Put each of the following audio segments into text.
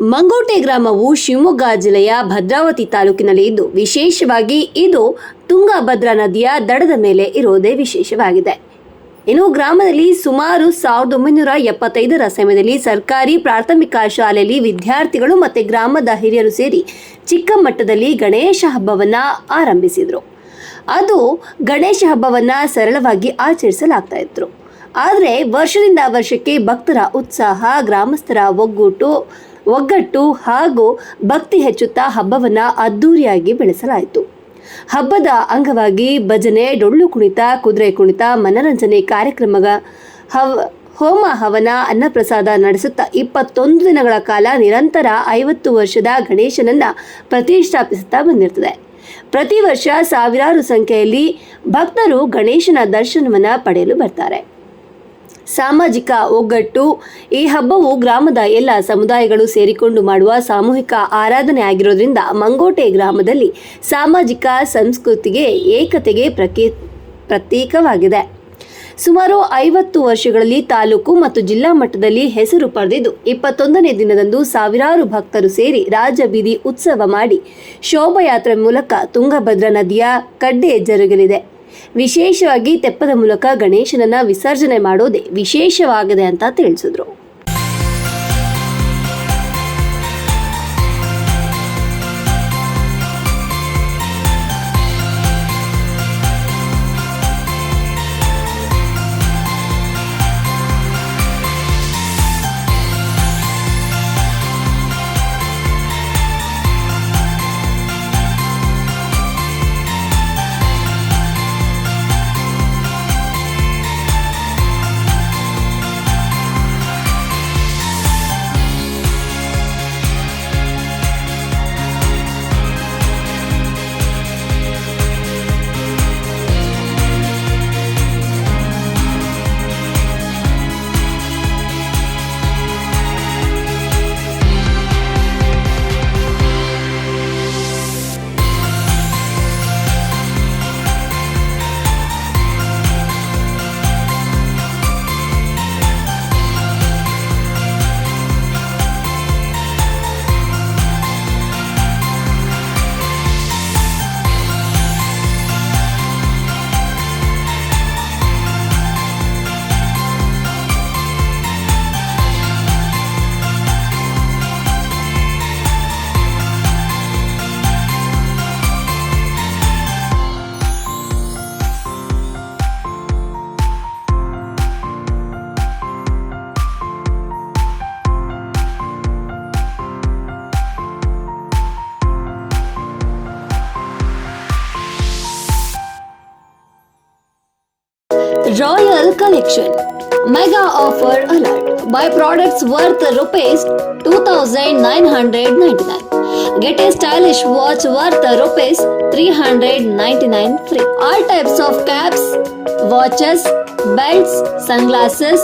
ಮಂಗೋಟೆ ಗ್ರಾಮವು ಶಿವಮೊಗ್ಗ ಜಿಲ್ಲೆಯ ಭದ್ರಾವತಿ ತಾಲೂಕಿನಲ್ಲಿ ಇದ್ದು, ವಿಶೇಷವಾಗಿ ಇದು ತುಂಗಭದ್ರಾ ನದಿಯ ದಡದ ಮೇಲೆ ಇರುವುದೇ ವಿಶೇಷವಾಗಿದೆ. ಇನ್ನು ಗ್ರಾಮದಲ್ಲಿ ಸುಮಾರು ಸಾವಿರದ ಒಂಬೈನೂರ ಎಪ್ಪತ್ತೈದರ ಸಮಯದಲ್ಲಿ ಸರ್ಕಾರಿ ಪ್ರಾಥಮಿಕ ಶಾಲೆಯಲ್ಲಿ ವಿದ್ಯಾರ್ಥಿಗಳು ಮತ್ತು ಗ್ರಾಮದ ಹಿರಿಯರು ಸೇರಿ ಚಿಕ್ಕ ಮಟ್ಟದಲ್ಲಿ ಗಣೇಶ ಹಬ್ಬವನ್ನು ಆರಂಭಿಸಿದರು. ಅದು ಗಣೇಶ ಹಬ್ಬವನ್ನು ಸರಳವಾಗಿ ಆಚರಿಸಲಾಗ್ತಾ ಇದ್ರು. ಆದರೆ ವರ್ಷದಿಂದ ವರ್ಷಕ್ಕೆ ಭಕ್ತರ ಉತ್ಸಾಹ, ಗ್ರಾಮಸ್ಥರ ಒಗ್ಗೂಟು ಒಗ್ಗಟ್ಟು ಹಾಗೂ ಭಕ್ತಿ ಹೆಚ್ಚುತ್ತಾ ಹಬ್ಬವನ್ನು ಅದ್ದೂರಿಯಾಗಿ ಬೆಳೆಸಲಾಯಿತು. ಹಬ್ಬದ ಅಂಗವಾಗಿ ಭಜನೆ, ಡೊಳ್ಳು ಕುಣಿತ, ಕುದುರೆ ಕುಣಿತ, ಮನರಂಜನೆ ಕಾರ್ಯಕ್ರಮಗಳ ಹವ, ಹೋಮ ಹವನ, ಅನ್ನಪ್ರಸಾದ ನಡೆಸುತ್ತಾ ಇಪ್ಪತ್ತೊಂದು ದಿನಗಳ ಕಾಲ ನಿರಂತರ ಐವತ್ತು ವರ್ಷದ ಗಣೇಶನನ್ನ ಪ್ರತಿಷ್ಠಾಪಿಸುತ್ತಾ ಬಂದಿರ್ತದೆ. ಪ್ರತಿ ವರ್ಷ ಸಾವಿರಾರು ಸಂಖ್ಯೆಯಲ್ಲಿ ಭಕ್ತರು ಗಣೇಶನ ದರ್ಶನವನ್ನು ಪಡೆಯಲು ಬರ್ತಾರೆ. ಸಾಮಾಜಿಕ ಒಗ್ಗಟ್ಟು. ಈ ಹಬ್ಬವು ಗ್ರಾಮದ ಎಲ್ಲ ಸಮುದಾಯಗಳು ಸೇರಿಕೊಂಡು ಮಾಡುವ ಸಾಮೂಹಿಕ ಆರಾಧನೆ ಆಗಿರೋದ್ರಿಂದ ಮಂಗೋಟೆ ಗ್ರಾಮದಲ್ಲಿ ಸಾಮಾಜಿಕ ಸಂಸ್ಕೃತಿಗೆ ಏಕತೆಗೆ ಪ್ರಕೇ ಪ್ರತ್ಯೇಕವಾಗಿದೆ ಸುಮಾರು ಐವತ್ತು ವರ್ಷಗಳಲ್ಲಿ ತಾಲೂಕು ಮತ್ತು ಜಿಲ್ಲಾ ಮಟ್ಟದಲ್ಲಿ ಹೆಸರು ಪಡೆದಿದ್ದು, ಇಪ್ಪತ್ತೊಂದನೇ ದಿನದಂದು ಸಾವಿರಾರು ಭಕ್ತರು ಸೇರಿ ರಾಜಬೀದಿ ಉತ್ಸವ ಮಾಡಿ ಶೋಭಾಯಾತ್ರೆ ಮೂಲಕ ತುಂಗಭದ್ರಾ ನದಿಯ ಕಡ್ಡೆ ಜರುಗಲಿದೆ. ವಿಶೇಷವಾಗಿ ತೆಪ್ಪದ ಮೂಲಕ ಗಣೇಶನನ್ನ ವಿಸರ್ಜನೆ ಮಾಡೋದೇ ವಿಶೇಷವಾಗಿದೆ ಅಂತ ತಿಳಿಸಿದ್ರು. Royal Collection. Mega Offer Alert. Buy products worth rupees 2999 Get a stylish watch worth rupees 399 free. All types of caps, watches, belts, sunglasses,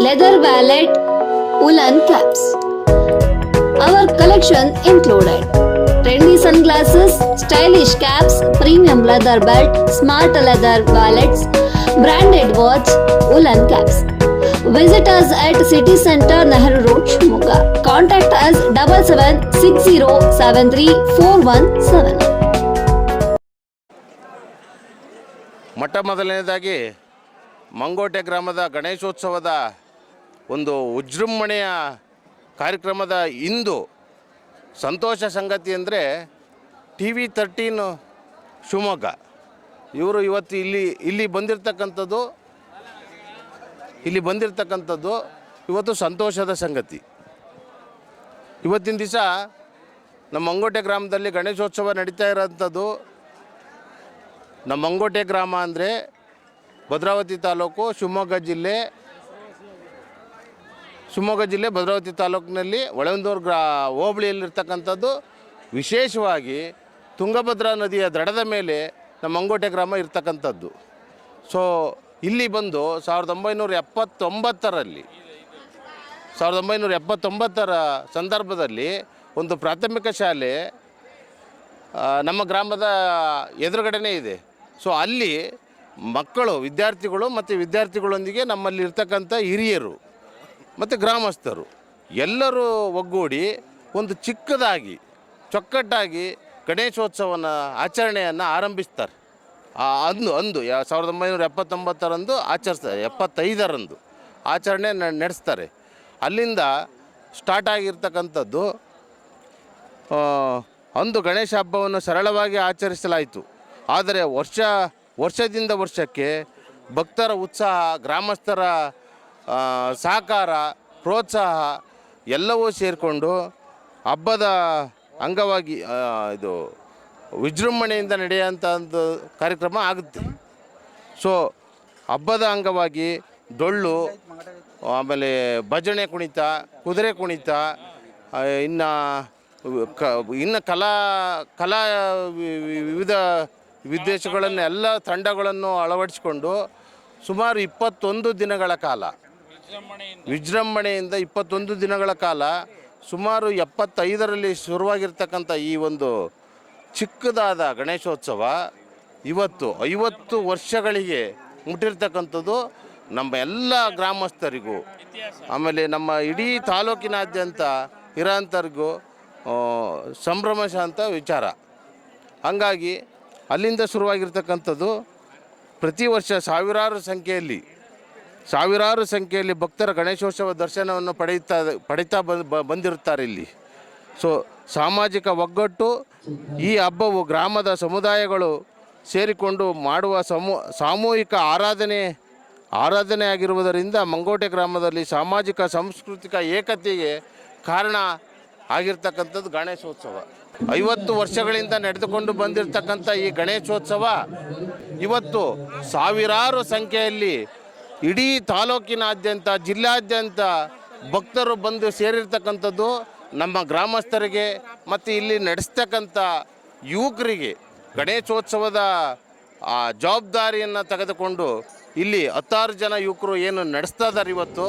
leather wallet, woolen caps. Our collection included trendy sunglasses, stylish caps, premium leather belt, smart leather wallets, branded watch, woolen caps. Visit us at City Center, Nehru Road, Shimoga. Contact us double seven six zero seven three four one seven. ಮೊಟ್ಟ ಮೊದಲನೇದಾಗಿ ಮಂಗೋಟೆ ಗ್ರಾಮದ ಗಣೇಶೋತ್ಸವದ ಒಂದು ವಿಜೃಂಭಣೆಯ ಕಾರ್ಯಕ್ರಮದ ಇಂದು ಸಂತೋಷ ಸಂಗತಿ ಅಂದರೆ T V thirteen Shivamogga ಇವರು ಇವತ್ತು ಇಲ್ಲಿ ಇಲ್ಲಿ ಬಂದಿರತಕ್ಕಂಥದ್ದು ಇಲ್ಲಿ ಬಂದಿರತಕ್ಕಂಥದ್ದು ಇವತ್ತು ಸಂತೋಷದ ಸಂಗತಿ. ಇವತ್ತಿನ ದಿವಸ ನಮ್ಮ ಮಂಗೋಟೆ ಗ್ರಾಮದಲ್ಲಿ ಗಣೇಶೋತ್ಸವ ನಡೀತಾ ಇರೋಂಥದ್ದು. ನಮ್ಮ ಮಂಗೋಟೆ ಗ್ರಾಮ ಅಂದರೆ ಭದ್ರಾವತಿ ತಾಲೂಕು ಶಿವಮೊಗ್ಗ ಜಿಲ್ಲೆ ಶಿವಮೊಗ್ಗ ಜಿಲ್ಲೆ ಭದ್ರಾವತಿ ತಾಲೂಕಿನಲ್ಲಿ ಒಳಂದೂರು ಗ್ರಾ, ಹೋಬಳಿಯಲ್ಲಿರ್ತಕ್ಕಂಥದ್ದು. ವಿಶೇಷವಾಗಿ ತುಂಗಭದ್ರಾ ನದಿಯ ದಡದ ಮೇಲೆ ನಮ್ಮ ಮಂಗೋಟೆ ಗ್ರಾಮ ಇರ್ತಕ್ಕಂಥದ್ದು. ಸೊ ಇಲ್ಲಿ ಬಂದು ಸಾವಿರದ ಒಂಬೈನೂರ ಎಪ್ಪತ್ತೊಂಬತ್ತರಲ್ಲಿ, ಸಾವಿರದ ಒಂಬೈನೂರ ಎಪ್ಪತ್ತೊಂಬತ್ತರ ಸಂದರ್ಭದಲ್ಲಿ ಒಂದು ಪ್ರಾಥಮಿಕ ಶಾಲೆ ನಮ್ಮ ಗ್ರಾಮದ ಎದುರುಗಡೆನೇ ಇದೆ. ಸೊ ಅಲ್ಲಿ ಮಕ್ಕಳು, ವಿದ್ಯಾರ್ಥಿಗಳು ಮತ್ತು ವಿದ್ಯಾರ್ಥಿಗಳೊಂದಿಗೆ ನಮ್ಮಲ್ಲಿ ಇರ್ತಕ್ಕಂಥ ಹಿರಿಯರು ಮತ್ತು ಗ್ರಾಮಸ್ಥರು ಎಲ್ಲರೂ ಒಗ್ಗೂಡಿ ಒಂದು ಚಿಕ್ಕದಾಗಿ, ಚೊಕ್ಕಟ್ಟಾಗಿ ಗಣೇಶೋತ್ಸವನ ಆಚರಣೆಯನ್ನು ಆರಂಭಿಸ್ತಾರೆ. ಅಂದು ಅಂದು ಸಾವಿರದ ಒಂಬೈನೂರ ಎಪ್ಪತ್ತೊಂಬತ್ತರಂದು ಆಚರಿಸ್ತಾರೆ, ಎಪ್ಪತ್ತೈದರಂದು ಆಚರಣೆ ನಡೆಸ್ತಾರೆ. ಅಲ್ಲಿಂದ ಸ್ಟಾರ್ಟ್ ಆಗಿರ್ತಕ್ಕಂಥದ್ದು ಅಂದು ಗಣೇಶ ಹಬ್ಬವನ್ನು ಸರಳವಾಗಿ ಆಚರಿಸಲಾಯಿತು. ಆದರೆ ವರ್ಷ, ವರ್ಷದಿಂದ ವರ್ಷಕ್ಕೆ ಭಕ್ತರ ಉತ್ಸಾಹ, ಗ್ರಾಮಸ್ಥರ ಸಹಕಾರ, ಪ್ರೋತ್ಸಾಹ ಎಲ್ಲವೂ ಸೇರಿಕೊಂಡು ಹಬ್ಬದ ಅಂಗವಾಗಿ ಇದು ವಿಜೃಂಭಣೆಯಿಂದ ನಡೆಯುವಂಥ ಒಂದು ಕಾರ್ಯಕ್ರಮ ಆಗುತ್ತೆ. ಸೊ ಹಬ್ಬದ ಅಂಗವಾಗಿ ಡೊಳ್ಳು, ಆಮೇಲೆ ಭಜನೆ ಕುಣಿತ, ಕುದುರೆ ಕುಣಿತ ಇನ್ನು, ಕ, ಇನ್ನು ಕಲಾ ಕಲಾ ವಿವಿಧ ವಿದ್ವೇಷಗಳನ್ನು ಎಲ್ಲ ತಂಡಗಳನ್ನು ಅಳವಡಿಸಿಕೊಂಡು ಸುಮಾರು ಇಪ್ಪತ್ತೊಂದು ದಿನಗಳ ಕಾಲ, ವಿಜೃಂಭಣೆಯಿಂದ ಇಪ್ಪತ್ತೊಂದು ದಿನಗಳ ಕಾಲ ಸುಮಾರು ಎಪ್ಪತ್ತೈದರಲ್ಲಿ ಶುರುವಾಗಿರ್ತಕ್ಕಂಥ ಈ ಒಂದು ಚಿಕ್ಕದಾದ ಗಣೇಶೋತ್ಸವ ಇವತ್ತು ಐವತ್ತು ವರ್ಷಗಳಿಗೆ ಮುಟ್ಟಿರ್ತಕ್ಕಂಥದ್ದು ನಮ್ಮ ಎಲ್ಲ ಗ್ರಾಮಸ್ಥರಿಗೂ, ಆಮೇಲೆ ನಮ್ಮ ಇಡೀ ತಾಲೂಕಿನಾದ್ಯಂತ ಇರೋಂಥರಿಗೂ ಸಂಭ್ರಮಶ ಸಂಭ್ರಮ ಶಾಂತ ವಿಚಾರ. ಹಂಗಾಗಿ ಅಲ್ಲಿಂದ ಶುರುವಾಗಿರ್ತಕ್ಕಂಥದ್ದು ಪ್ರತಿ ವರ್ಷ ಸಾವಿರಾರು ಸಂಖ್ಯೆಯಲ್ಲಿ ಸಾವಿರಾರು ಸಂಖ್ಯೆಯಲ್ಲಿ ಭಕ್ತರ ಗಣೇಶೋತ್ಸವ ದರ್ಶನವನ್ನು ಪಡೆಯುತ್ತಾ ಪಡೀತಾ ಬಂದಿರುತ್ತಾರೆ ಇಲ್ಲಿ. ಸೊ ಸಾಮಾಜಿಕ ಒಗ್ಗಟ್ಟು ಈ ಹಬ್ಬವು ಗ್ರಾಮದ ಸಮುದಾಯಗಳು ಸೇರಿಕೊಂಡು ಮಾಡುವ ಸಮೂ, ಸಾಮೂಹಿಕ ಆರಾಧನೆ ಆರಾಧನೆ ಆಗಿರುವುದರಿಂದ ಮಂಗೋಟೆ ಗ್ರಾಮದಲ್ಲಿ ಸಾಮಾಜಿಕ, ಸಾಂಸ್ಕೃತಿಕ ಏಕತೆಗೆ ಕಾರಣ ಆಗಿರ್ತಕ್ಕಂಥದ್ದು ಗಣೇಶೋತ್ಸವ. ಐವತ್ತು ವರ್ಷಗಳಿಂದ ನಡೆದುಕೊಂಡು ಬಂದಿರತಕ್ಕಂಥ ಈ ಗಣೇಶೋತ್ಸವ, ಇವತ್ತು ಸಾವಿರಾರು ಸಂಖ್ಯೆಯಲ್ಲಿ ಇಡೀ ತಾಲೂಕಿನಾದ್ಯಂತ, ಜಿಲ್ಲಾದ್ಯಂತ ಭಕ್ತರು ಬಂದು ಸೇರಿರ್ತಕ್ಕಂಥದ್ದು ನಮ್ಮ ಗ್ರಾಮಸ್ಥರಿಗೆ ಮತ್ತು ಇಲ್ಲಿ ನಡೆಸ್ತಕ್ಕಂಥ ಯುವಕರಿಗೆ ಗಣೇಶೋತ್ಸವದ, ಆ, ಜವಾಬ್ದಾರಿಯನ್ನು ತೆಗೆದುಕೊಂಡು ಇಲ್ಲಿ ಹತ್ತಾರು ಜನ ಯುವಕರು ಏನು ನಡೆಸ್ತಾ ಇದ್ದಾರೆ ಇವತ್ತು.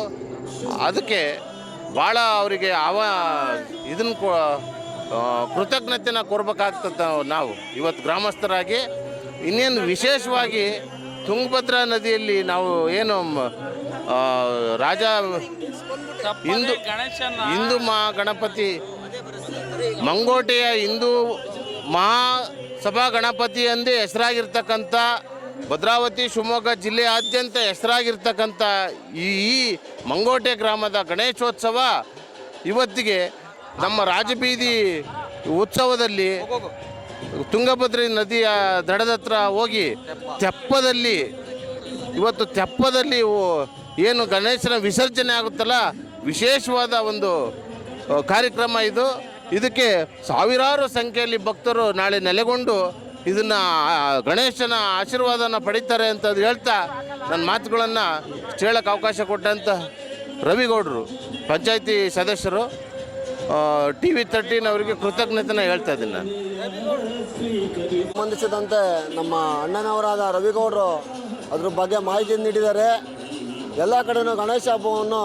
ಅದಕ್ಕೆ ಭಾಳ ಅವರಿಗೆ ಅವ ಇದನ್ನು ಕೃತಜ್ಞತೆನ ಕೊಡ್ಬೇಕಾಗ್ತದೆ ನಾವು ಇವತ್ತು ಗ್ರಾಮಸ್ಥರಾಗಿ. ಇನ್ನೇನು ವಿಶೇಷವಾಗಿ ತುಂಗಭದ್ರಾ ನದಿಯಲ್ಲಿ ನಾವು ಏನು ರಾಜ ಹಿಂದೂ ಹಿಂದೂ ಮಹಾ ಗಣಪತಿ, ಮಂಗೋಟೆಯ ಹಿಂದೂ ಮಹಾಸಭಾ ಗಣಪತಿ ಎಂದೇ ಹೆಸರಾಗಿರ್ತಕ್ಕಂಥ ಭದ್ರಾವತಿ, ಶಿವಮೊಗ್ಗ ಜಿಲ್ಲೆಯಾದ್ಯಂತ ಹೆಸರಾಗಿರ್ತಕ್ಕಂಥ ಈ ಮಂಗೋಟೆ ಗ್ರಾಮದ ಗಣೇಶೋತ್ಸವ ಇವತ್ತಿಗೆ ನಮ್ಮ ರಾಜಬೀದಿ ಉತ್ಸವದಲ್ಲಿ ತುಂಗಭದ್ರಾ ನದಿಯ ದಡದ ಹತ್ರ ಹೋಗಿ ತೆಪ್ಪದಲ್ಲಿ, ಇವತ್ತು ತೆಪ್ಪದಲ್ಲಿ ಏನು ಗಣೇಶನ ವಿಸರ್ಜನೆ ಆಗುತ್ತಲ್ಲ? ವಿಶೇಷವಾದ ಒಂದು ಕಾರ್ಯಕ್ರಮ ಇದು. ಇದಕ್ಕೆ ಸಾವಿರಾರು ಸಂಖ್ಯೆಯಲ್ಲಿ ಭಕ್ತರು ನಾಳೆ ನೆಲೆಗೊಂಡು ಇದನ್ನು ಗಣೇಶನ ಆಶೀರ್ವಾದನ ಪಡೀತಾರೆ ಅಂತ ಹೇಳ್ತಾ ನನ್ನ ಮಾತುಗಳನ್ನು ಹೇಳಕ್ಕೆ ಅವಕಾಶ ಕೊಟ್ಟಂಥ ರವಿಗೌಡರು, ಪಂಚಾಯಿತಿ ಸದಸ್ಯರು. ಟಿ ವಿ ತರ್ಟೀನ್ ಅವರಿಗೆ ಕೃತಜ್ಞತೆನ ಹೇಳ್ತಾ ಇದ್ದೀನಿ ನಾನು. ಸಂಬಂಧಿಸಿದಂತೆ ನಮ್ಮ ಅಣ್ಣನವರಾದ ರವಿಗೌಡರು ಅದ್ರ ಬಗ್ಗೆ ಮಾಹಿತಿ ನೀಡಿದ್ದಾರೆ. ಎಲ್ಲ ಕಡೆನೂ ಗಣೇಶ ಹಬ್ಬವನ್ನು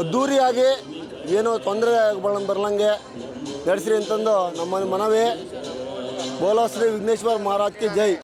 ಅದ್ಧೂರಿಯಾಗಿ ಏನೂ ತೊಂದರೆ ಬರಲಂಗೆ ನಡೆಸ್ರಿ ಅಂತಂದು ನಮ್ಮ ಮನವಿ. ಬೋಲೋ ಶ್ರೀ ವಿಘ್ನೇಶ್ವರ ಮಹಾರಾಜ್ ಜೈ.